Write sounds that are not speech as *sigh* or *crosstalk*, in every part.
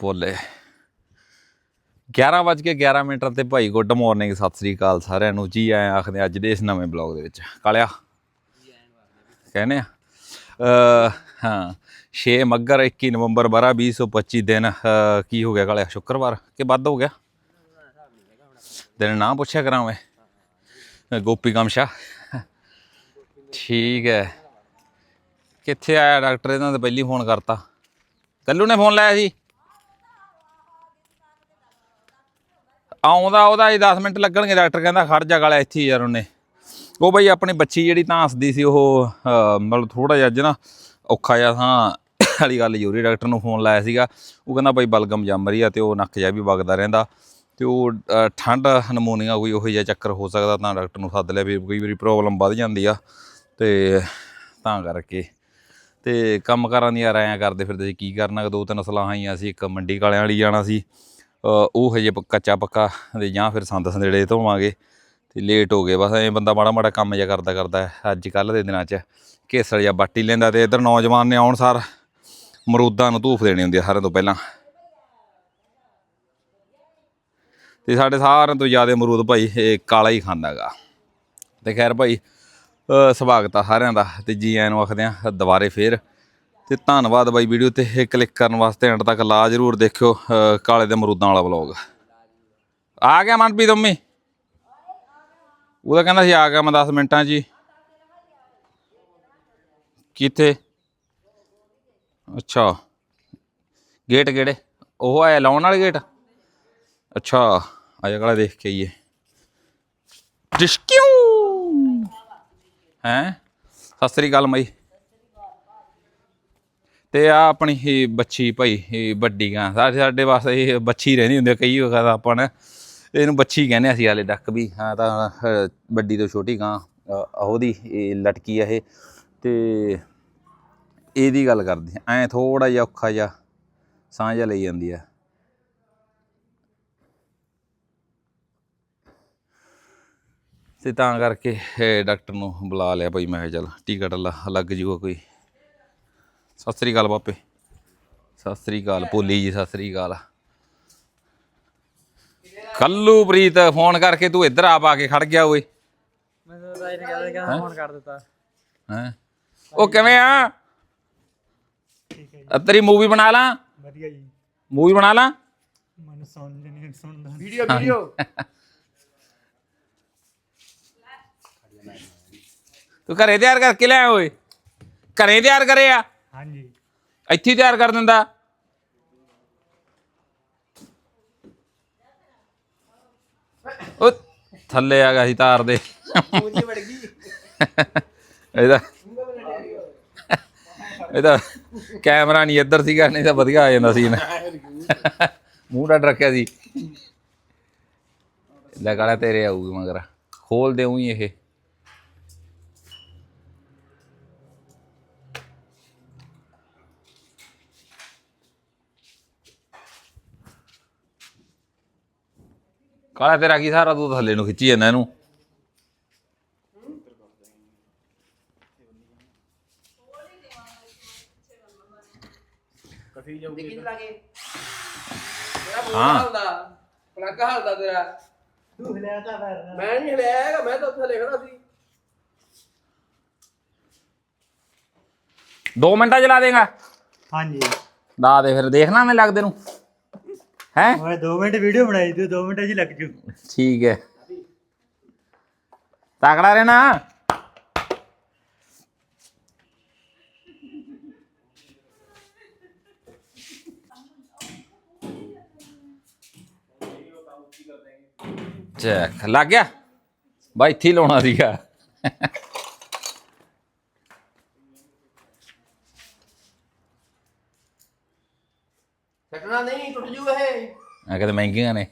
ਬੋਲੇ। 11 ਵੱਜ ਕੇ 11 ਮਿੰਟ ਤੇ ਭਾਈ ਗੁੱਡ ਮਾਰਨਿੰਗ ਸਤਿ ਸ੍ਰੀ ਅਕਾਲ ਸਾਰਿਆਂ ਨੂੰ। ਜੀ ਆਏ ਆਖਦੇ ਅੱਜ ਦੇ ਇਸ ਨਵੇਂ ਬਲੌਗ ਦੇ ਵਿੱਚ। ਕਾਲਿਆ ਕਹਿੰਦੇ ਆ ਹਾਂ 6 ਮੱਗਰ 21 ਨਵੰਬਰ 12 2025 ਦਿਨ ਕੀ ਹੋ ਗਿਆ ਕਾਲਿਆ? ਸ਼ੁੱਕਰਵਾਰ ਕਿ ਵੱਧ ਹੋ ਗਿਆ? ਦਿਨ ਨਾ ਪੁੱਛਿਆ ਕਰਾਂ ਮੈਂ? ਅ, ਗੋਪੀ ਕਮਸ਼ਾ ਠੀਕ ਹੈ। ਕਿੱਥੇ ਆਇਆ ਡਾਕਟਰ? ਇਹਨਾਂ ਨੇ ਪਹਿਲੀ ਫੋਨ ਕਰਤਾ। ਕੱਲੂ ਨੇ ਫੋਨ ਲਾਇਆ ਸੀ? ਆਉਂਦਾ ਉਹਦਾ ਹੀ 10 ਮਿੰਟ ਲੱਗਣਗੇ, ਡਾਕਟਰ ਕਹਿੰਦਾ ਖੜ ਜਾ ਗਾਲਿਆ ਇੱਥੇ ਹੀ ਯਾਰ ਉਹਨੇ। ਉਹ ਬਈ ਆਪਣੀ ਬੱਚੀ ਜਿਹੜੀ ਤਾਂ ਹੱਸਦੀ ਸੀ, ਉਹ ਮਤਲਬ ਥੋੜਾ ਜਿਹਾ ਅੱਜ ਨਾ ਔਖਾ ਜਿਹਾ ਥਾਂ ਵਾਲੀ ਗੱਲ ਯੂਰੀ ਡਾਕਟਰ ਨੂੰ ਫੋਨ ਲਾਇਆ ਸੀਗਾ। ਉਹ ਕਹਿੰਦਾ ਬਈ ਬਲਗਮ ਜੰਮ ਰਹੀ ਆ ਤੇ ਉਹ ਨੱਕ ਜਿਹਾ ਵੀ ਵਗਦਾ ਰਹਿੰਦਾ ਤੇ ਉਹ ਠੰਡ, ਨਮੋਨੀਆ ਕੋਈ ਉਹੋ ਜਿਹਾ ਚੱਕਰ ਹੋ ਸਕਦਾ ਤਾਂ ਡਾਕਟਰ ਨੂੰ ਸੱਦ ਲਿਆ ਵੀ ਕਈ ਵਾਰੀ ਪ੍ਰੋਬਲਮ ਵੱਧ ਜਾਂਦੀ ਆ ਤੇ ਤਾਂ ਕਰਕੇ। ਤੇ ਕੰਮ ਕਰਾਂ ਦੀਆਂ ਰਾਇਆਂ ਕਰਦੇ ਫਿਰਦੇ ਸੀ, ਕੀ ਕਰਨਾ, ਦੋ ਤਿੰਨ ਸਲਾਹਾਂ ਆਈਆਂ ਸੀ, ਇੱਕ ਮੰਡੀ ਕਾਲਿਆਂ ਵਾਲੀ ਜਾਣਾ ਸੀ। ਉਹ ਹਜੇ ਕੱਚਾ ਪੱਕਾ ਤੇ ਜਾਂ ਫਿਰ ਸੰਦ ਸੰਦੇੜੇ ਧੋਵਾਂਗੇ ਤੇ ਲੇਟ ਹੋ ਗਏ। ਬਸ ਐਂ ਬੰਦਾ ਮਾੜਾ ਮਾੜਾ ਕੰਮ ਜਿਹਾ ਕਰਦਾ ਕਰਦਾ ਅੱਜ ਕੱਲ ਦੇ ਦਿਨਾਂ 'ਚ ਕੇਸਰ ਜਾਂ ਬਾਟੀ ਲੈਂਦਾ ਤੇ ਇਧਰ ਨੌਜਵਾਨ ਨੇ ਆਉਣ ਸਾਰ ਮਰੂਦਾਂ ਨੂੰ ਧੂਫ ਦੇਣੀ ਹੁੰਦੀ ਆ ਸਾਰਿਆਂ ਤੋਂ ਪਹਿਲਾਂ। ਤੇ ਸਾਡੇ ਸਾਰਿਆਂ ਤੋਂ ਜ਼ਿਆਦਾ ਮਰੂਦ ਭਾਈ ਇਹ ਕਾਲਾ ਹੀ ਖਾਂਦਾਗਾ ਤੇ ਖੈਰ ਭਾਈ ਸਵਾਗਤ ਆ ਸਾਰਿਆਂ ਦਾ ਤੇ ਜੀ ਆਇਆਂ ਨੂੰ ਆਖਦੇ ਆ, ਦੁਬਾਰੇ ਫੇਰ ਤੇ ਧੰਨਵਾਦ ਬਾਈ ਵੀਡੀਓ ਤੇ ਇਹ ਕਲਿੱਕ ਕਰਨ ਵਾਸਤੇ ਐਂਡ ਤੱਕ ਲਾ ਜਰੂਰ ਦੇਖਿਓ ਕਾਲੇ ਦੇ ਮਰੂਦਾਂ ਵਾਲਾ ਵਲੌਗ ਆ ਗਿਆ ਮਨਪ੍ਰੀਤ ਅੰਮੀ। ਉਹਦਾ ਕਹਿੰਦਾ ਸੀ, ਆ ਗਿਆ ਮੈਂ 10 ਮਿੰਟਾਂ 'ਚ ਹੀ ਕਿੱਥੇ? ਅੱਛਾ। ਗੇਟ ਕਿਹੜੇ? ਉਹ ਆਇਆ ਲਾਉਣ ਵਾਲੇ ਗੇਟ? ਅੱਛਾ ਆਜਾ ਕਾਲਾ ਦੇਖ ਕੇ ਆਈਏ। ਡਿਸਕਿਊ ਹੈ? ਸਤਿ ਸ੍ਰੀ ਅਕਾਲ ਮਈ। ਤੇ ਆ ਆਪਣੀ ਇਹ ਬੱਚੀ ਭਾਈ, ਇਹ ਵੱਡੀ ਗਾਂ। ਸਾਡੇ ਸਾਡੇ ਵਾਸਤੇ ਇਹ ਬੱਚੀ ਰਹਿੰਦੀ ਹੁੰਦੀ ਆ, ਕਈ ਵਕਤ ਆਪਾਂ ਨੇ ਇਹਨੂੰ ਬੱਚੀ ਕਹਿੰਦੇ ਅਸੀਂ ਹਾਲੇ ਡੱਕ ਵੀ। ਹਾਂ ਤਾਂ ਵੱਡੀ ਤੋਂ ਛੋਟੀ ਗਾਂ ਉਹਦੀ ਇਹ ਲਟਕੀ ਆ ਇਹ। ਤੇ ਇਹਦੀ ਗੱਲ ਕਰਦੇ ਐ ਥੋੜਾ ਜਿਹਾ ਔਖਾ ਜਿਹਾ ਸਾਹ ਜਿਹਾ ਲਈ ਜਾਂਦੀ ਆ। ਤੇ ਤਾਂ ਕਰਕੇ ਡਾਕਟਰ ਨੂੰ ਬੁਲਾ ਲਿਆ ਭਾਈ, ਮੈਂ ਕਿਹਾ ਚੱਲ ਟਿਕਟ ਲਾ ਲੱਗ ਜੂਗਾ ਕੋਈ। ਸਤਿ ਸ੍ਰੀ ਅਕਾਲ ਬਾਪੇ। ਸਤਿ ਸ੍ਰੀ ਅਕਾਲ ਭੋਲੀ ਜੀ ਸਤਿ ਸ੍ਰੀ ਅਕਾਲ। ਕੱਲੂ ਪ੍ਰੀਤ ਫੋਨ ਕਰਕੇ ਤੂੰ ਇੱਧਰ ਆ ਪਾ ਕੇ ਖੜ ਗਿਆ ਓਏ। ਮੈਂ ਤਾਂ ਰਾਈਟ ਕਹਿੰਦਾ ਕਿ ਫੋਨ ਕਰ ਦਿੱਤਾ। ਹੈਂ? ਉਹ ਕਿਵੇਂ ਆ? ਠੀਕ ਹੈ ਜੀ। ਤੇਰੀ ਮੂਵੀ ਬਣਾ ਲਾਂ? ਵਧੀਆ ਜੀ। ਮੂਵੀ ਬਣਾ ਲਾਂ? ਮਨ ਸੁਣ ਨਹੀਂ ਸੁਣਦਾ। Video video. ਤੂੰ ਘਰੇ ਤਿਆਰ ਕਰਕੇ ਲੈ ਓਏ। ਘਰੇ ਤਿਆਰ ਕਰੇ ਆ ਹਾਂਜੀ। ਇੱਥੇ ਹੀ ਤਿਆਰ ਕਰ ਦਿੰਦਾ। ਉਹ ਥੱਲੇ ਆ ਗਿਆ ਸੀ ਤਾਰ ਦੇ। ਮੂੰਹ ਵੜ ਗਈ। ਇਹਦਾ ਇਹਦਾ ਕੈਮਰਾ ਨਹੀਂ ਇੱਧਰ ਸੀਗਾ ਨਹੀਂ ਤਾਂ ਵਧੀਆ ਆ ਜਾਂਦਾ ਸੀ ਮੂੰਹ ਡੱਡ ਰੱਖਿਆ ਸੀ। ਲੈ ਕਾਲਾ ਤੇਰੇ ਆਊਗੀ ਮਗਰ। ਖੋਲ ਦੇ ਉਹੀ ਇਹ। ਕਾਲਾ ਤੇਰਾ ਕੀ ਸਾਰਾ ਤੂੰ ਥੱਲੇ ਨੂੰ ਖਿੱਚੀ ਜਾਂਦਾ ਇਹਨੂੰ। ਦੇਖੀ ਚਲਾ ਕੇ। ਤੇਰਾ ਮੂੰਹ ਹਾਂ। ਹਲਦਾ ਪਲੱਗ ਹਲਦਾ ਤੇਰਾ। ਤੂੰ ਲਿਆ ਤਾਂ ਫਿਰ ਮੈਂ ਨਹੀਂ ਹਲਿਆ ਹੈਗਾ ਮੈਂ ਤਾਂ ਉੱਥੇ ਲਿਖਣਾ ਸੀ। 2 ਮਿੰਟਾਂ ਚ ਲਾ ਦੇਗਾ। ਹਾਂਜੀ। ਲਾ ਦੇ ਫਿਰ ਦੇਖਣਾ ਮੈਂ ਲੱਗਦੇ ਨੂੰ। ਹੈ? ਮੈਂ 2 ਮਿੰਟ ਵੀਡੀਓ ਬਣਾਈ ਤੇ 2 ਮਿੰਟ ਜੀ ਲੱਗ ਜੂ। ਠੀਕ ਹੈ। ਤਕੜਾ ਰਹਿਣਾ। ਚੈੱਕ ਲੱਗ ਗਿਆ। ਬਾਈ ਇੱਥੇ ਹੀ ਲਾਉਣਾ ਸੀਗਾ। ਛੱਡਣਾ ਨਹੀਂ ਟੁੱਟ ਜੂ ਇਹ। ਆ ਕਹਿੰਦੇ ਮਹਿੰਗੀਆਂ ਨੇ।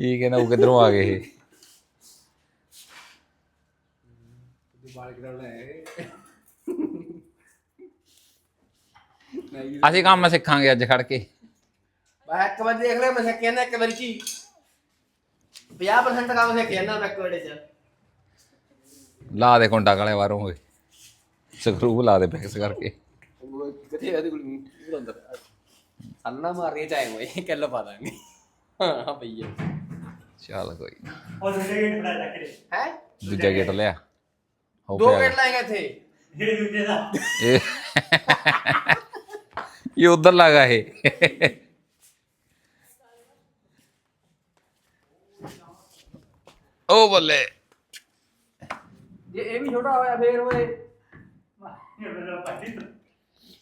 ਇਹ ਕਹਿੰਦਾ ਉਹ ਕਿੱਧਰੋਂ ਆ ਗਏ ਇਹ? ਬਾਲ ਕਰਾਉਣਾ ਹੈ ਅਸੀਂ ਕੰਮ ਸਿੱਖਾਂਗੇ ਅੱਜ ਖੜ ਕੇ। ਮੈਂ ਇੱਕ ਵਾਰ ਦੇਖ ਲਿਆ ਮੈਂ ਸਿੱਖ ਜਾਂਦਾ ਇੱਕ ਵਾਰੀ ਕੀ? 50% ਕੰਮ ਸਿੱਖ ਜਾਂਦਾ ਮੈਂ ਇੱਕ ਵਾਰੀ ਚ। ਲਾ ਦੇ ਕੁੰਡਾ ਕਾਲੇ ਵਾਰੋਂ ਹੋਏ ਸਕਰੂ ਲਾ ਦੇ ਫਿਕਸ ਕਰਕੇ। ਕਿਤੇ ਇਹਦੇ ਕੋਲ ਮੂੰਹ ਅੰਦਰ ਅੰਨਾ ਮਾਰੀਏ ਚਾਹੇ ਹੋਏ ਕਿੱਲ ਪਾ ਦਾਂਗੇ ਹਾਂ ਭਈਆ ਚੱਲ ਕੋਈ ਨਾ। ਉਹ ਦੂਜੇ ਗੇਟ ਬਣਾ ਚੱਕ ਦੇ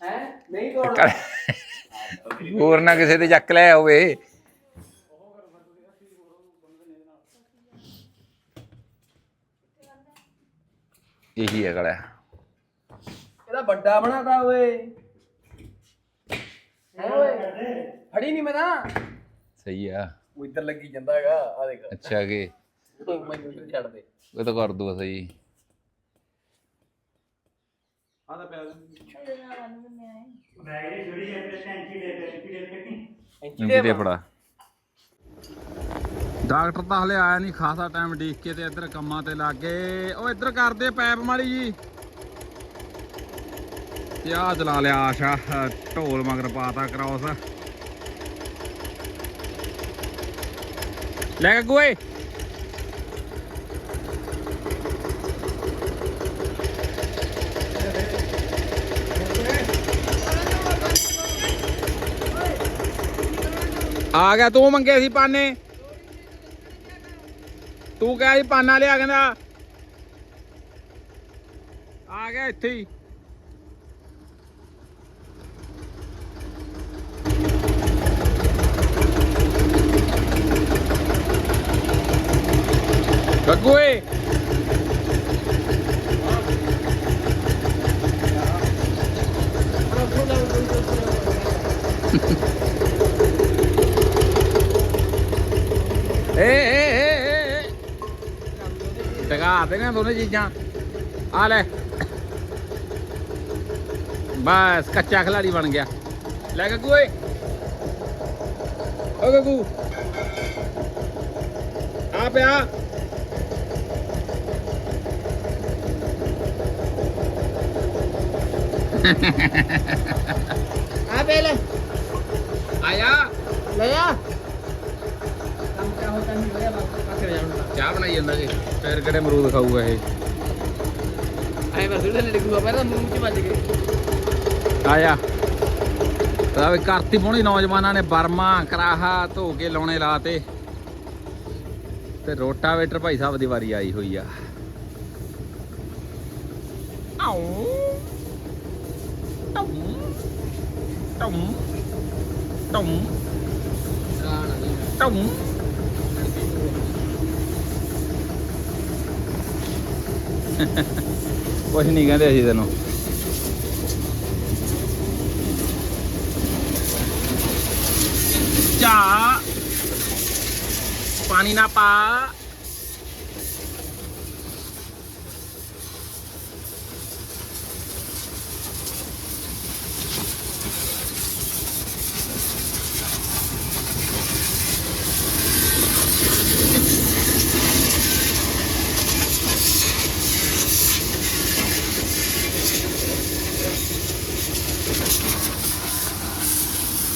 ਹੈ? ਨਹੀਂ ਤੋੜਨਾ ਹੋਰ ਨਾ ਕਿਸੇ ਦੇ ਚੱਕ ਲਿਆ ਹੋਵੇ ਇਹੀ ਹੈ ਗਲਾ। ਇਹਦਾ ਵੱਡਾ ਬਣਾਤਾ ਓਏ। ਹੈ ਓਏ? ਫੜੀ ਨਹੀਂ ਮੈਂ ਤਾਂ। ਸਹੀ ਆ। ਉਹ ਇੱਧਰ ਲੱਗੀ ਜਾਂਦਾ ਹੈਗਾ ਆ ਦੇਖ। ਅੱਛਾ ਕਿ ਮੈਨੂੰ ਇੱਧਰ ਛੱਡ ਦੇ। ਉਹ ਤਾਂ ਕਰ ਦੂਗਾ ਸਹੀ। ਬੈਗ ਦੀ ਛੋੜੀ ਹੈ ਤੇ ਟੈਂਕੀ ਦੇ ਟੈਂਕੀ ਦੇ ਕੱਟੀ ਐਂਚੀ ਇੰਜੀ ਦੇ ਫੜਾ। ਡਾਕਟਰ ਤਾਂ ਹਲੇ ਆਇਆ ਨਹੀਂ ਖਾਸਾ ਟਾਈਮ ਡੀਕ ਕੇ ਤੇ ਇੱਧਰ ਕੰਮਾਂ ਤੇ ਲੱਗ ਗਏ। ਉਹ ਇੱਧਰ ਕਰਦੇ ਪੈਪ ਮਾੜੀ ਜੀ। ਤੇ ਆ ਚਲਾ ਲਿਆ ਆਸ਼ਾ ਅਹ ਢੋਲ ਮਗਰ ਪਾਤਾ ਕ੍ਰਾਸ ਲੈ ਕੇ ਗੋਏ। ਆ ਗਿਆ, ਤੂੰ ਮੰਗੇ ਸੀ ਪਾਨੇ। ਤੂੰ ਕਿਹਾ ਸੀ ਪਾਨਾ ਲਿਆ, ਕਹਿੰਦਾ। ਆ ਗਿਆ ਇੱਥੇ ਹੀ ਗੱਗੂ ਏ ਏ ਏ ਏ ਏ ਟਗਾ ਦੇਣਾ ਦੋਨੇ ਚੀਜ਼ਾਂ। ਆ ਲੈ। ਬਸ ਕੱਚਾ ਖਿਲਾੜੀ ਬਣ ਗਿਆ। ਲੈ ਗੱਗੂ ਓਏ। ਓ ਗੱਗੂ। ਆ ਪਿਆ। ਆ ਬੇ ਲੈ। ਆਇਆ। ਲੈ ਆ। ਕੰਮ ਕਿਆ ਹੋ ਕੰਨੀ ਹੋਇਆ ਬਾਕੀ ਚਾਹ ਬਣਾਈ ਜਾਂਦਾ ਜੀ। ਫੇਰ ਕਿਹੜੇ ਅਮਰੂਦ ਖਾਊਗਾ ਇਹ? ਐ ਬਸ ਉਹਦੇ ਲੈ ਲਿਖੂਗਾ ਪਹਿਲਾਂ ਮੂੰਹ ਚ ਵੱਜ ਗਏ। ਆਇਆ। ਤਾਂ ਵੀ ਕਰਤੀ ਪੋਣੀ ਨੌਜਵਾਨਾਂ ਨੇ ਬਰਮਾ ਕਰਾਹਾ ਧੋ ਕੇ ਲਾਉਣੇ ਲਾਤੇ ਤੇ। ਰੋਟਾਵੇਟਰ ਭਾਈ ਸਾਹਿਬ ਦੀ ਵਾਰੀ ਆਈ ਹੋਈ ਆ। ਆਉ। ਟਮ। ਟਮ। ਟਮ। ਕੁਛ ਨਹੀਂ ਕਹਿੰਦੇ ਅਸੀਂ ਤੈਨੂੰ। ਚਾਹ। ਪਾਣੀ ਨਾ ਪਾ।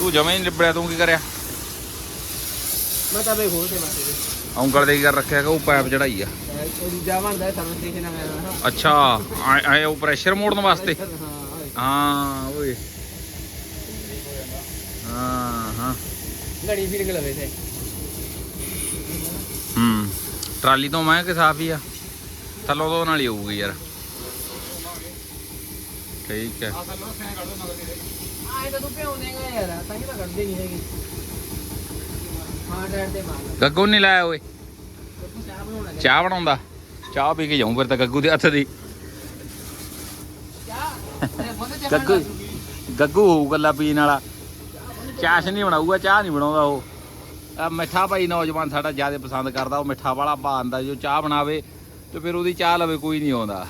ਤੂੰ ਜਮੇ ਨਹੀਂ ਲਿਬੜਿਆ ਤੂੰ ਕੀ ਕਰਿਆ? ਮੈਂ ਤਾਂ ਬੇ ਖੋਲ ਤੇ ਮਾਰੇ ਦੇ ਔਂਕਲ ਦੇ ਕੀ ਕਰ ਰੱਖਿਆ ਕਿ ਉਹ ਪਾਈਪ ਚੜਾਈ ਆ? ਦੂਜਾ ਬਣਦਾ ਆ ਮੇਰਾ ਅੱਛਾ ਆਏ ਉਹ ਪ੍ਰੈਸ਼ਰ ਮੋੜਨ ਵਾਸਤੇ? ਹਾਂ ਓਏ। ਹਾਂ ਹਾਂ ਹਾਂ। ਘੜੀ ਫੀਲਿੰਗ ਲਵੇ ਤੇ ਹੂੰ ਟਰਾਲੀ ਤੋਂ ਮੈਂ ਕਿ ਸਾਫ਼ ਹੀ ਆ? ਥੱਲੋਂ ਤੋਂ ਨਾਲ ਹੀ ਹੋਊਗੀ ਯਾਰ। ਠੀਕ ਹੈ। ਆਏ ਤਾਂ ਤੂੰ ਭਿਉਂ ਦੇਗਾ ਯਾਰ ਤਾਂ ਕਿ ਤਾਂ ਕੱਢਦੇ ਨਹੀਂ ਹੈਗੀ। ਹਾਂ ਡੈਡ ਤੇ ਮਾਰ ਗੱਗੂ ਨਹੀਂ ਲਾਇਆ ਓਏ। ਤੂੰ ਚਾਹ ਬਣਾਉਣਾ ਲੈ ਚਾਹ ਬਣਾਉਂਦਾ। ਚਾਹ ਪੀ ਕੇ ਜਾਊਂ ਫਿਰ ਤਾਂ ਗੱਗੂ ਦੇ ਹੱਥ ਦੀ। ਚਾਹ? ਗੱਗੂ ਗੱਗੂ ਹੋਊ ਗੱਲਾ ਪੀਣ ਵਾਲਾ। ਚਾਸ਼ ਨਹੀਂ ਬਣਾਊਗਾ ਚਾਹ ਨਹੀਂ ਬਣਾਉਂਦਾ ਉਹ। ਆ ਮਿੱਠਾ ਭਾਈ ਨੌਜਵਾਨ ਸਾਡਾ ਜ਼ਿਆਦਾ ਪਸੰਦ ਕਰਦਾ ਉਹ ਮਿੱਠਾ ਵਾਲਾ ਪਾਉਂਦਾ ਜੋ ਚਾਹ ਬਣਾਵੇ ਤੇ ਫਿਰ ਉਹਦੀ ਚਾਹ ਲਵੇ ਕੋਈ ਨਹੀਂ ਆਉਂਦਾ।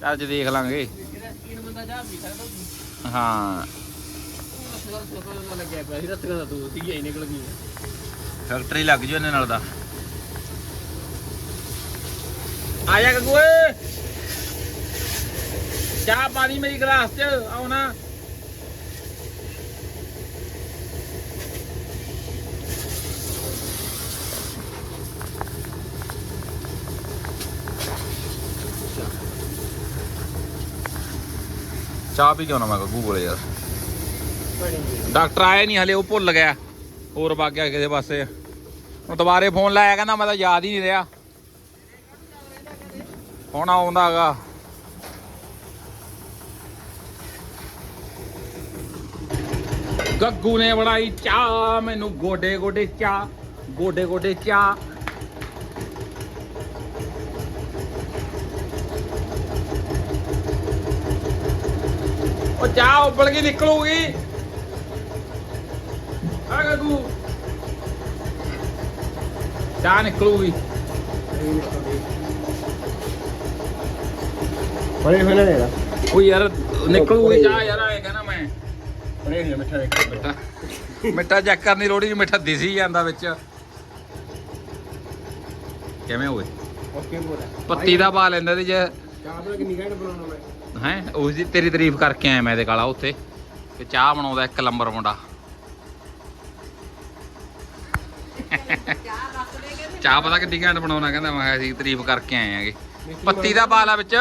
ਚੱਲ ਦੇਖ ਲਾਂਗੇ। ਜਿਹੜਾ ਤੀਨ ਬੰਦਾ ਚਾਹ ਪੀ ਸਕਦਾ ਤੂੰ ਹਾਂ। ਫੈਕਟਰੀ ਲੱਗ ਜੂ ਇਹਨੇ ਨਾਲ ਦਾ। ਆ ਜਾ ਗੱਗੂ ਓਏ ਚਾਹ ਪਾਣੀ ਮੇਰੀ ਗਲਾਸ 'ਚ ਆਉਣਾ। ਚਾਹ ਪੀ ਕੇ ਆਉਣਾ ਮੈਂ ਗੱਗੂ ਕੋਲੇ ਯਾਰ। ਡਾਕਟਰ ਆਏ ਨਹੀਂ ਹਲੇ, ਉਹ ਭੁੱਲ ਗਿਆ। ਹੋਰ ਵਗ ਗਿਆ ਕਿਸੇ ਪਾਸੇ। ਉਹ ਦੁਬਾਰੇ ਫੋਨ ਲਾਇਆ ਕਹਿੰਦਾ ਮੈਂ ਤਾਂ ਯਾਦ ਹੀ ਨਹੀਂ ਰਿਹਾ। ਹੁਣ ਆਉਂਦਾ ਹੈਗਾ। ਗੱਗੂ ਨੇ ਬਣਾਈ ਚਾਹ, ਮੈਨੂੰ ਗੋਡੇ ਗੋਡੇ ਚਾਹ ਗੋਡੇ ਗੋਡੇ ਚਾਹ। ਉਹ ਚਾਹ ਉੱਬਲ ਕੇ ਨਿਕਲੂਗੀ। ਆ ਗੱਗੂ ਚਾਹ ਨਿਕਲੂਗੀ। ਬੜੇ ਹੋਏ ਨਾ ਯਾਰ। ਉਹ ਯਾਰ ਨਿਕਲੂਗੀ ਚਾਹ ਯਾਰ ਆਏ ਕਹਿੰਦਾ ਮੈਂ। ਬੜੇ ਹੋਏ ਮਿੱਠਾ ਦੇਖ ਮਿੱਠਾ। ਮਿੱਠਾ ਚੈੱਕ ਕਰਨ ਲੋੜ ਹੀ ਨਹੀਂ ਮਿੱਠਾ ਦਿਸੀ ਜਾਂਦਾ ਵਿੱਚ। ਕਿਵੇਂ ਓਕੇ ਬੋਲਾ। ਪੱਤੀ ਦਾ ਪਾ ਲੈਂਦਾ ਤੇ ਜੇ। ਚਾਹ ਬਣਾ ਕਿੰਨੀ ਘੰਟ ਬਣਾਉਣਾ ਮੈਂ। ਹੈ ਉਸ ਦੀ ਤੇਰੀ ਤਾਰੀਫ ਕਰਕੇ ਆਇਆ ਮੈਂ ਇਹਦੇ ਕਾਲਾ ਉੱਥੇ ਕਿ ਚਾਹ ਬਣਾਉਂਦਾ ਇੱਕ ਲੰਬਰ ਮੁੰਡਾ। ਚਾਹ ਪਤਾ ਕਿੱਡੀ ਘੰਟ ਬਣਾਉਣਾ ਕਹਿੰਦਾ ਮੈਂ ਕਿਹਾ ਅਸੀਂ ਤਾਰੀਫ ਕਰਕੇ ਆਏ ਆਂਗੇ। ਪੱਤੀ ਦਾ ਪਾ ਲਾ ਵਿੱਚ।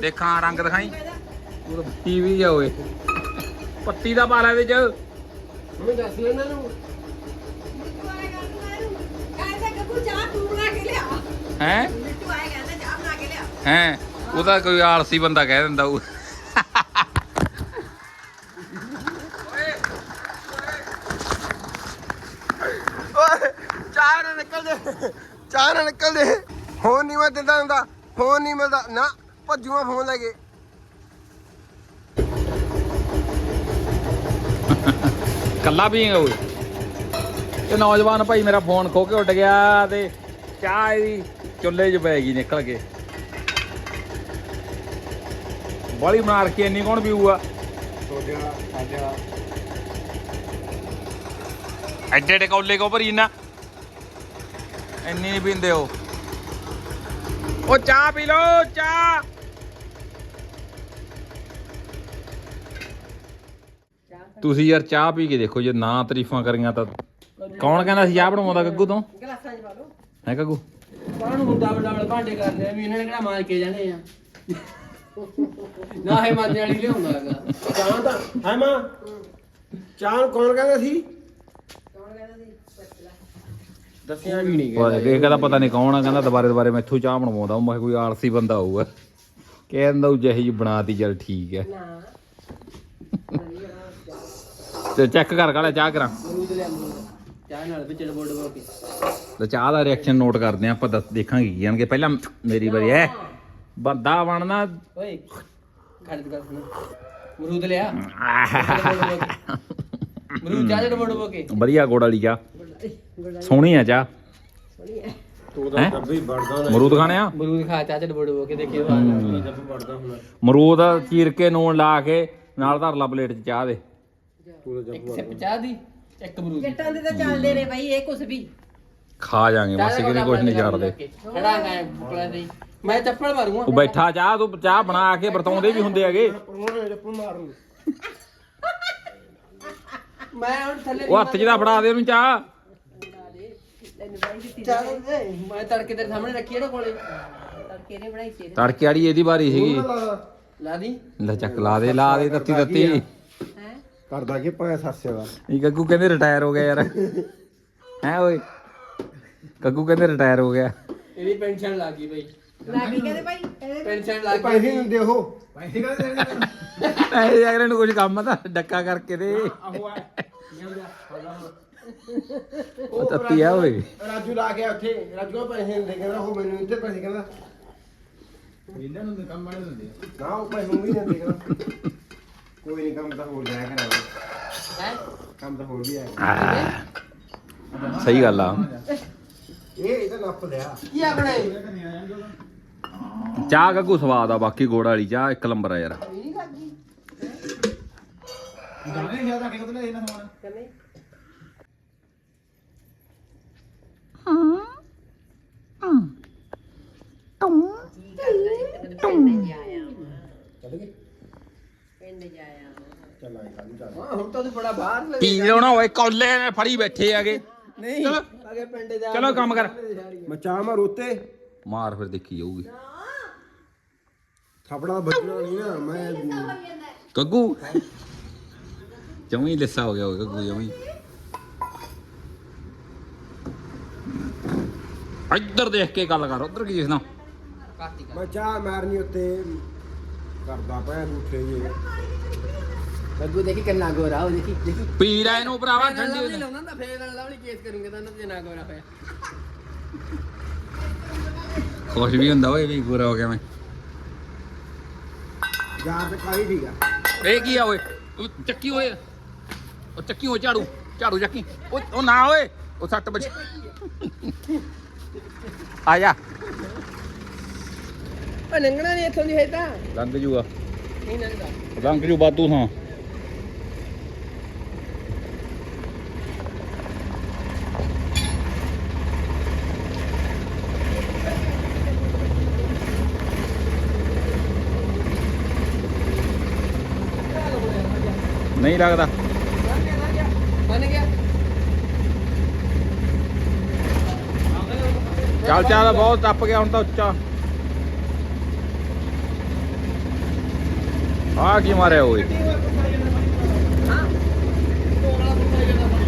ਦੇਖਾਂ ਰੰਗ ਦਿਖਾਈ। ਟੀਵੀ ਜਾ ਓਏ। ਪੱਤੀ ਦਾ ਪਾ ਲਾ ਇਹਦੇ ਚ। ਮੈਂ ਦੱਸ ਲੈਣਾ ਨੂੰ। ਮਿੱਟੂ ਆਏਗਾ ਤੂੰ ਚਾਹ ਤੂੰ ਬਣਾ ਕੇ ਲਿਆ। ਹੈ? ਉਹਦਾ ਕੋਈ ਆਲਸੀ ਬੰਦਾ ਕਹਿ ਦਿੰਦਾ ਉਹ। ਓਏ ਚਾਹ ਨਾ ਨਿਕਲ ਦੇ। ਚਾਹ ਨਾ ਨਿਕਲ ਦੇ। ਫੋਨ ਨਹੀਂ ਮੈਂ ਦਿੰਦਾ ਹੁੰਦਾ। ਫੋਨ ਨਹੀਂ ਮਿਲਦਾ। ਨਾ ਭੱਜੂਆ ਫੋਨ ਲੈ ਕੇ। ਕੱਲਾ ਪੀਏਗਾ ਓਏ। ਇਹ ਨੌਜਵਾਨ ਭਾਈ ਮੇਰਾ ਫੋਨ ਖੋ ਕੇ ਉੱਡ ਗਿਆ ਤੇ ਚਾਹ ਇਹਦੀ ਚੁੱਲ੍ਹੇ 'ਚ ਪੈ ਗਈ ਨਿਕਲ ਕੇ। ਬਾਲੀ ਮਾਰ ਕੇ ਇੰਨੀ ਕੌਣ ਪੀਊਗਾ? ਸੋਜਾ ਸਾਜਾ। ਐਡੇ ਐਡੇ ਕੌਲੇ ਕੋ ਭਰੀ ਨਾ ਇੰਨੀ ਨਹੀਂ ਪੀਂਦੇ ਉਹ। ਉਹ ਚਾਹ ਪੀ ਲੋ ਚਾਹ। ਤੁਸੀਂ ਯਾਰ ਚਾਹ ਪੀ ਕੇ ਦੇਖੋ ਜੇ ਨਾ ਤਾਰੀਫਾਂ ਕਰੀਆਂ ਤਾਂ। ਕੌਣ ਕਹਿੰਦਾ ਸੀ ਚਾਹ ਬਣਾਉਂਦਾ ਗੱਗੂ ਤੋਂ? ਗਲਾਸਾਂ 'ਚ ਪਾ ਲਓ। ਹੈ ਗੱਗੂ? ਬਾਹਰ ਨੂੰ ਹੁੰਦਾ ਵੱਡਾ ਵੱਡਾ ਭਾਂਡੇ ਕਰਦੇ ਆ? ਵੀ ਇਹਨਾਂ ਨੇ ਕਿਹੜਾ ਮਾਰ ਕੇ ਜਾਣੇ ਆ? ਨਾ ਇਹ ਮਾਂਜਣ ਵਾਲੀ ਲਿਆਉਂਦਾ ਹੈਗਾ। ਚਾਹ ਤਾਂ ਹੈ ਮਾਂ ਚਾਹ ਨੂੰ ਕੌਣ ਕਹਿੰਦਾ ਸੀ? ਕੌਣ ਕਹਿੰਦਾ ਸੀ? ਪੁੱਛ ਲੈ। ਦੱਸਿਆ ਵੀ ਨਹੀਂ ਇਹ ਕਹਿੰਦਾ। ਪਤਾ ਨਹੀਂ ਕੌਣ ਆ ਕਹਿੰਦਾ ਦੁਬਾਰੇ ਦੁਬਾਰੇ ਮੈਥੋਂ ਚਾਹ ਬਣਵਾਉਂਦਾ। ਉਹ ਮੈਂ ਕਿਹਾ ਕੋਈ ਆਲਸੀ ਬੰਦਾ ਹੋਊਗਾ। ਕਹਿੰਦਾ ਉਹ ਜਿਹੀ ਬਣਾਤੀ ਚੱਲ ਠੀਕ ਹੈ। ਨਾ। ਤੇ ਚੈੱਕ ਕਰ ਕਾਲੇ ਚਾਹ ਕਰਾਂ। ਚਾਹ ਨਾਲ ਵਿੱਚ ਡਬੋ ਡਬੋ ਕੇ ਤੇ ਚਾਹ ਦਾ ਰਿਐਕਸ਼ਨ ਨੋਟ ਕਰਦੇ ਆ ਆਪਾਂ ਦੱਸ- ਦੇਖਾਂਗੇ ਕੀ ਜਾਣਗੇ ਪਹਿਲਾਂ ਮੇਰੀ ਵਾਰੀ ਐ ਬੰਦਾ ਬਣਨਾ। ਓਏ ਖੜ ਕੇ ਸੁਣ। ਮਰੂਦ ਲਿਆ। ਮਰੂਦ ਚਾਹ ਡਬੋ ਡਬੋ ਕੇ ਵਧੀਆ ਗੋੜ ਵਾਲੀ ਚਾਹ। ਸੋਹਣੀ ਆ ਵੜਦਾ ਮਰੂਦ ਖਾਣੇ ਆ? ਮਰੂਦ ਖਾ ਚਾਹ ਡਬੋ ਡਬੋ ਕੇ ਹੁਣ ਮਰੂਦ ਚੀਰ ਕੇ ਨੂਣ ਲਾ ਕੇ ਨਾਲ ਧਰ ਲਾ ਪਲੇਟ 'ਚ ਚਾਹ ਦੇ। ਤੂੰ ਤਾਂ ਇੱਕ ਸਿਪ ਚਾਹ ਦੀ ਇੱਕ ਮਰੂਦ ਜੱਟਾਂ ਦੇ ਤਾਂ ਚੱਲਦੇ ਨੇ ਬਾਈ ਇਹ ਕੁਛ ਵੀ। ਖਾ ਜਾਾਂਗੇ ਬਸ ਕਿਤੇ ਕੁਝ ਨਹੀਂ ਛੱਡਦੇ ਖੜਾ ਗਾ ਬੁਕਲਾ ਦੇ? ਮੈਂ ਚੱਪਲ ਮਾਰੂੰਗਾ ਉਹ ਬੈਠਾ ਚਾਹ ਤੂੰ ਚਾਹ ਬਣਾ ਕੇ ਵਰਤਾਉਂਦੇ ਵੀ ਹੁੰਦੇ ਹੈਗੇ। ਮੈਂ ਹੁਣ ਥੱਲੇ ਉਹ ਹੱਥ 'ਚ ਦਾ ਫੜਾ ਦੇ ਉਹਨੂੰ ਚਾਹ। ਮੈਂ ਤੜਕੇ ਤੇਰੇ ਸਾਹਮਣੇ ਰੱਖੀ ਇਹਦੇ ਕੋਲੇ ਤੜਕੇ ਨੇ ਬਣਾਈ ਸੀ ਤੜਕੇ ਵਾਲੀ ਇਹਦੀ ਵਾਰੀ ਸੀਗੀ। ਲਾ। ਦੀ। ਲੈ ਚੱਕ ਲਾ ਦੇ ਲਾ ਦੇ ਤੱਤੀ ਤੱਤੀ। ਹੈ? ਕਰਦਾ ਕੀ ਪਾਇਆ ਸਾਸੇ ਦਾ। ਇਹ ਗੱਗੂ ਕਹਿੰਦੇ ਰਿਟਾਇਰ ਹੋ ਗਿਆ ਯਾਰ। *laughs* ਹੈ ਓਏ। ਗੱਗੂ ਕਹਿੰਦੇ ਰਿਟਾਇਰ ਹੋ ਗਿਆ। ਇਹਦੀ ਪੈਨਸ਼ਨ ਲੱਗ ਗਈ ਬਈ। ਲਾਗੀ ਕਹਿੰਦੇ ਕਹਿੰਦੇ ਪੈਨਸ਼ਨ ਲੱਗ ਪੈਸੇ ਨਹੀਂ ਦਿੰਦੇ ਉਹ। ਪੈਸੇ ਕਾਹਦੇ ਦੇਣਗੇ ਐ ਅਗਲੇ ਨੂੰ ਕੁਝ ਕੰਮ ਆ ਤਾਂ ਡੱਕਾ ਕਰਕੇ ਦੇ। ਆਹੋ ਆ ਉਹ ਤੱਤੀ ਆ ਓਏ। ਰਾਜੂ ਲਾ ਕੇ ਉੱਥੇ। ਰਾਜੂ ਕੋਲ ਪੈਸੇ ਨਹੀਂ ਦੇ ਕਹਿੰਦਾ ਉਹ ਮੈਨੂੰ ਇੱਥੇ ਪੈਸੇ ਕਹਿੰਦਾ। ਇਹਨਾਂ ਨੂੰ ਕੰਮ ਵਾਲੇ ਦਿੰਦੇ ਨਾ ਉਹ ਪੈਸੇ ਨੂੰ ਵੀ ਨਹੀਂ ਦਿੰਦੇ ਕਹਿੰਦਾ। ਕੋਈ ਨਹੀਂ ਕੰਮ ਤਾਂ ਹੋਰ ਜਾਇਆ ਕਰਾਂਗੇ। ਹੈ? ਕੰਮ ਤਾਂ ਹੋਰ ਵੀ ਆ ਆਹ, ਸਹੀ ਗੱਲ ਆ। ਇਹ ਇਹਦਾ ਨੱਪ ਚਾਹ ਕੱਕੂ ਸਵਾਦ ਆ ਬਾਕੀ ਗੋੜ ਵਾਲੀ ਚਾਹ ਇੱਕ ਲੰਬਰ ਆ ਯਾਰ। ਨਹੀਂ ਪੀ ਲਿਓ ਓਏ ਕੌਲੇ ਨੇ ਫੜੀ ਬੈਠੇ ਆਗੇ ਨਹੀਂ। ਅਗੇ ਪਿੰਡ ਚਲੋ ਕੰਮ ਕਰ। ਮਚਾ ਮਾਰ ਉੱਤੇ। ਮਾਰ ਫਿਰ ਦੇਖੀ ਜਾਊਗੀ। ਥਾਪੜਾ ਵੱਜਣਾ ਨਹੀਂ ਨਾ ਮੈਂ ਗੱਗੂ। ਜਮੀ ਲਿੱਸਾ ਹੋ ਗਿਆ ਉਹ ਗੱਗੂ ਜਮੀ। ਇੱਧਰ ਦੇਖ ਕੇ ਗੱਲ ਕਰ ਉਧਰ ਕੀ ਕਰ ਮਚਾ ਮਾਰਨੀ ਉੱਤੇ। ਕਰਦਾ ਪਿਆ ਰੂਠੇ ਜੇ। ਗੱਗੂ ਦੇਖੀ ਕਿੰਨਾ ਗੋਰਾ ਉਹ ਦੇਖੀ ਦੇਖੀ। ਪੀ ਲੈ ਇਹਨੂੰ ਭਰਾਵਾ ਠੰਡੀ ਠੰਡੀ ਲਾਉਂਦਾ ਤਾਂ ਫੇਰ ਨਾਲ ਲਵਲੀ ਕੇਸ ਕਰੂੰਗੇ ਤਾਂ ਨਾ ਨਾ ਗੋਰਾ ਹੋਇਆ ਖੁਸ਼ ਵੀ ਹੁੰਦਾ ਓਏ ਵੀ ਪੂਰਾ ਹੋ ਗਿਆ ਮੈਂ। ਯਾਰ ਤੇ ਕਾਲੀ ਠੀਕ ਆ। ਇਹ ਕੀ ਆ ਓਏ? ਉਹ ਚੱਕੀ ਓਏ। ਉਹ ਚੱਕੀ ਓ ਝਾੜੂ ਝਾੜੂ ਚੱਕੀ। ਉਹ ਉਹ ਨਾ ਓਏ। ਉਹ ਸੱਟ ਬਚ ਆ ਜਾ। ਉਹ ਨੰਗਣਾ ਨਹੀਂ ਇੱਥੋਂ ਦੀ ਹੈ ਤਾਂ। ਲੰਘ ਜੂਗਾ। ਨਹੀਂ ਨੰਗਦਾ। ਲੰਘ ਜੂ ਬਾਦੂ ਥਾਂ। ਲੱਗਦਾ। ਚੱਲ ਚੱਲ ਬਹੁਤ ਟੱਪ ਗਿਆ ਹੁਣ ਤਾਂ ਉੱਚਾ। ਆ ਕੀ ਮਾਰਿਆ ਓਏ।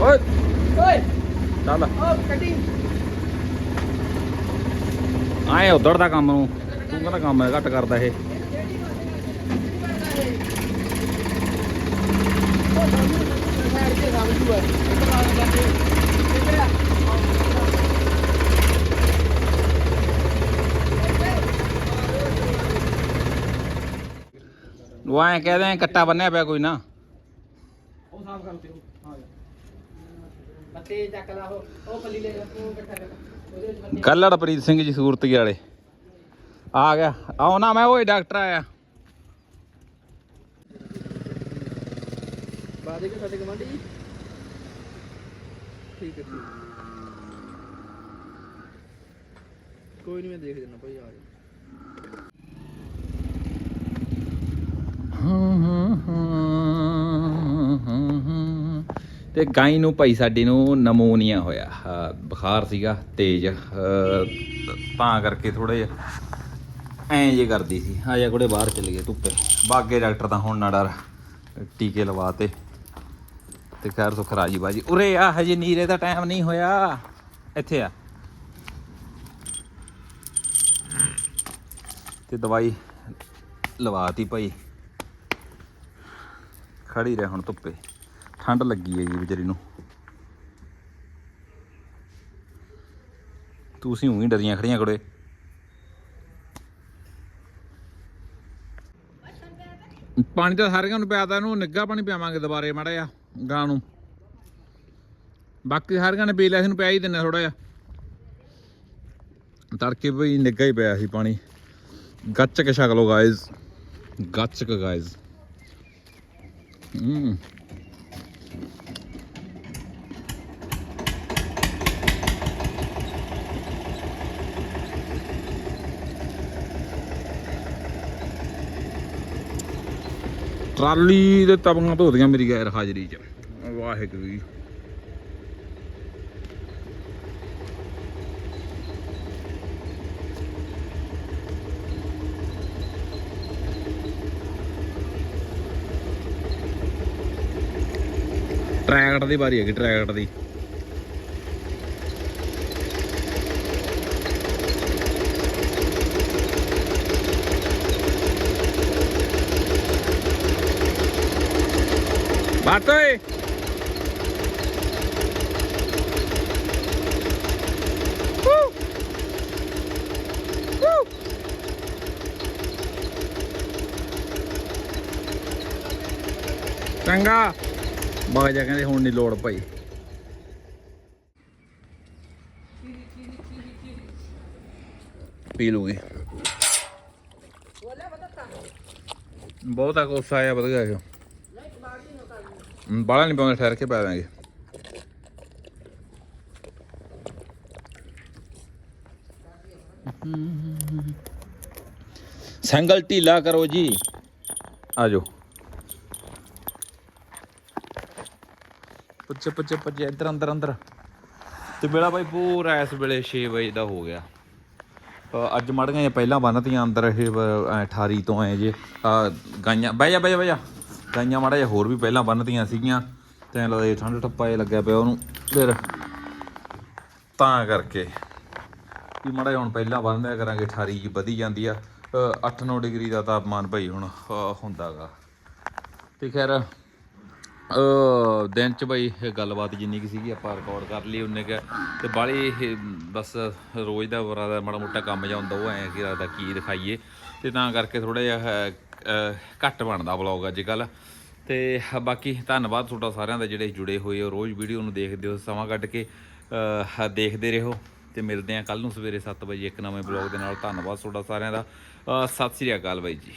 ਓਏ। ਓਏ ਚੱਲ। ਉਹ ਆਏ ਉਧਰ ਦਾ ਕੰਮ ਨੂੰ। ਤੂੰ ਕਹਿੰਦਾ ਕੰਮ ਘੱਟ ਕਰਦਾ ਇਹ। ਸਾਈਡ ਤੇ ਇੱਕ ਆ ਉਹ ਕਹਦੇ ਐ ਕੱਟਾ ਬੰਨਿਆ ਪਿਆ ਕੋਈ ਨਾ। ਉਹ ਸਾਫ਼ ਕਰ ਦਿਓ। ਹਾਂ। ਬੱਤੇ ਚੱਕ ਲਾ ਉਹ ਉਹ ਪੱਲੀ ਲੈ ਤੂੰ ਇਕੱਠਾ ਕਰ। ਕੱਲੜਪ੍ਰੀਤ ਸਿੰਘ ਜੀ ਸੂਰਤਗੀ ਵਾਲੇ। ਆ ਗਿਆ। ਆਉ ਨਾ ਮੈਂ ਓਏ ਡਾਕਟਰ ਆਇਆ। ਬਾਦੇ ਕੇ ਸਾਡੇ ਗਵਾਂਢੀ ਜੀ। ਠੀਕ ਹੈ, ਠੀਕ ਕੋਈ ਨਹੀਂ ਮੈਂ ਦੇਖ ਜੰਨਾ ਭਾਈ, ਆ ਜਾ ਤੇ ਗਾਈ ਨੂੰ ਭਾਈ ਸਾਡੀ ਨੂੰ ਨਮੋਨੀਆ ਹੋਇਆ। ਬੁਖਾਰ ਸੀਗਾ, ਤੇਜ਼ ਤਾਂ ਕਰਕੇ ਥੋੜਾ ਜਿਹਾ ਐਂ ਜੇ ਕਰਦੀ ਸੀ। ਆ ਜਾ ਕੋੜੇ, ਬਾਹਰ ਚਲੇ ਗਏ ਧੁੱਪੇ। ਬਾਗੇ ਡਾਕਟਰ ਤਾਂ ਹੁਣ ਨਾ ਡਰ, ਟੀਕੇ ਲਵਾਤੇ ਤੇ ਖੈਰ ਸੁਖ ਰਾਜੀ ਬਾਜੀ। ਉਰੇ ਆ, ਹਜੇ ਨੀਰੇ ਦਾ ਟਾਈਮ ਨਹੀਂ ਹੋਇਆ। ਇੱਥੇ ਆ। ਤੇ ਦਵਾਈ ਲਵਾਤੀ ਭਾਈ। ਖੜੀ ਰਹਿ ਹੁਣ ਧੁੱਪੇ। ਠੰਡ ਲੱਗੀ ਹੈ ਜੀ ਵਿਚਾਰੀ ਨੂੰ। ਤੁਸੀਂ ਉਹੀ ਡਰੀਆਂ ਖੜੀਆਂ ਕੁੜੇ। ਪਾਣੀ ਤਾਂ ਸਾਰਿਆਂ ਨੂੰ ਪਿਆਦਾ ਇਹਨੂੰ ਨਿੱਘਾ ਪਾਣੀ ਪਿਆਵਾਂਗੇ ਦੁਬਾਰੇ ਮਾੜਾ ਜਿਹਾ। ਗਾਂ ਨੂੰ। ਬਾਕੀ ਸਾਰਿਆਂ ਨੇ ਪੀ ਲਿਆ ਸੀ, ਇਹਨੂੰ ਪਿਆ ਹੀ ਦਿੰਨੇ ਥੋੜਾ ਜਿਹਾ। ਤੜਕੇ ਵੀ ਨਿੱਘਾ ਹੀ ਪਿਆ ਸੀ ਪਾਣੀ। ਗੱਚਕ ਛਕ ਲੋ ਗਾਇਜ਼। ਗੱਚਕ ਗਾਇਜ਼। ਹੂੰ। ਟਰਾਲੀ ਦੇ ਤਵੀਆਂ ਧੋਦੀਆਂ ਮੇਰੀ ਗੈਰ ਹਾਜ਼ਰੀ ਚ। ਵਾਹਿਗੁਰੂ ਜੀ। ਟਰੈਕਟਰ ਦੀ ਵਾਰੀ ਹੈਗੀ, ਟਰੈਕਟਰ ਦੀ। ਬਾਤ ਓਏ ਚੰਗਾ ਬਾਗ ਕਹਿੰਦੇ ਹੁਣ ਨਹੀਂ ਲੋੜ ਭਾਈ ਪੀ ਲੂਗੇ। ਬਹੁਤਾ ਕੋਸਾ ਆਇਆ ਵਧ ਗਿਆ ਬਾਲਾ ਨਹੀਂ ਪਾਉਂਦੇ ਠਹਿਰ ਕੇ ਪਾ ਦਾਂਗੇ ਸੰਗਲ ਢੀਲਾ ਕਰੋ ਜੀ ਆ ਜਾਓ ਚੁੱਪ ਚੁੱਪ ਚ ਇੱਧਰ ਅੰਦਰ ਅੰਦਰ। ਤੇ ਵੇਲਾ ਬਾਈ ਪੂਰਾ ਇਸ ਵੇਲੇ 6 ਵਜੇ ਦਾ ਹੋ ਗਿਆ। ਅੱਜ ਮੜੀਆਂ ਜਿਹੀਆਂ ਪਹਿਲਾਂ ਬੰਨਤੀਆਂ ਅੰਦਰ ਇਹ 18 ਤੋਂ ਐ ਜੇ। ਗਾਈਆਂ। ਬਹਿ ਜਾ ਬਹਿ ਜਾ ਬਹਿ ਜਾ। ਗਾਈਆਂ ਮਾੜਾ ਜਿਹਾ ਹੋਰ ਵੀ ਪਹਿਲਾਂ ਬੰਨਤੀਆਂ ਸੀਗੀਆਂ ਤੇ ਲੱਗਦਾ ਇਹ ਠੰਡ ਠੱਪਾ ਜਿਹਾ ਲੱਗਿਆ ਪਿਆ ਉਹਨੂੰ। ਫਿਰ ਤਾਂ ਕਰਕੇ ਵੀ ਮਾੜਾ ਜਿਹਾ ਹੁਣ ਪਹਿਲਾਂ ਬੰਨਦਿਆ ਕਰਾਂਗੇ 18 ਜੀ ਵਧੀ ਜਾਂਦੀ ਆ। 8-9 ਡਿਗਰੀ ਦਾ ਤਾਪਮਾਨ ਭਾਈ ਹੁਣ ਅ, ਹੁੰਦਾਗਾ। ਤੇ ਖੈਰ ਦਿਨ ਚ ਬਈ ਗੱਲਬਾਤ ਜਿੰਨੀ ਕੀ ਸੀਗੀ ਆਪਾਂ ਰਿਕਾਰਡ ਕਰ ਲਈ ਉਹਨੇ ਕਿ ਤੇ ਬਾਲੀ ਇਹ ਬਸ ਰੋਜ਼ ਦਾ ਵਰਾ ਦਾ ਮਾੜਾ ਮੋਟਾ ਕੰਮ ਜਾਂ ਹੁੰਦਾ ਉਹ ਐਂ ਕਿ ਲੱਗਦਾ ਕੀ ਦਿਖਾਈਏ। ਤੇ ਤਾਂ ਕਰਕੇ ਥੋੜਾ ਜਿਹਾ ਅ, ਘੱਟ ਬਣਦਾ ਵਲੌਗ ਅੱਜ ਕੱਲ ਤੇ ਬਾਕੀ ਧੰਨਵਾਦ ਤੁਹਾਡਾ ਸਾਰਿਆਂ ਦਾ ਜਿਹੜੇ ਜੁੜੇ ਹੋਏ ਹੋ। ਰੋਜ਼ ਵੀਡੀਓ ਨੂੰ ਦੇਖਦੇ ਹੋ, ਸਮਾਂ ਕੱਢ ਕੇ ਦੇਖਦੇ ਰਹੋ। ਤੇ ਮਿਲਦੇ ਆ ਕੱਲ ਨੂੰ ਸਵੇਰੇ 7 ਵਜੇ ਇੱਕ ਨਵੇਂ ਬਲੌਗ ਦੇ ਨਾਲ। ਧੰਨਵਾਦ ਤੁਹਾਡਾ ਸਾਰਿਆਂ ਦਾ। ਸਤਿ ਸ੍ਰੀ ਅਕਾਲ ਬਾਈ ਜੀ।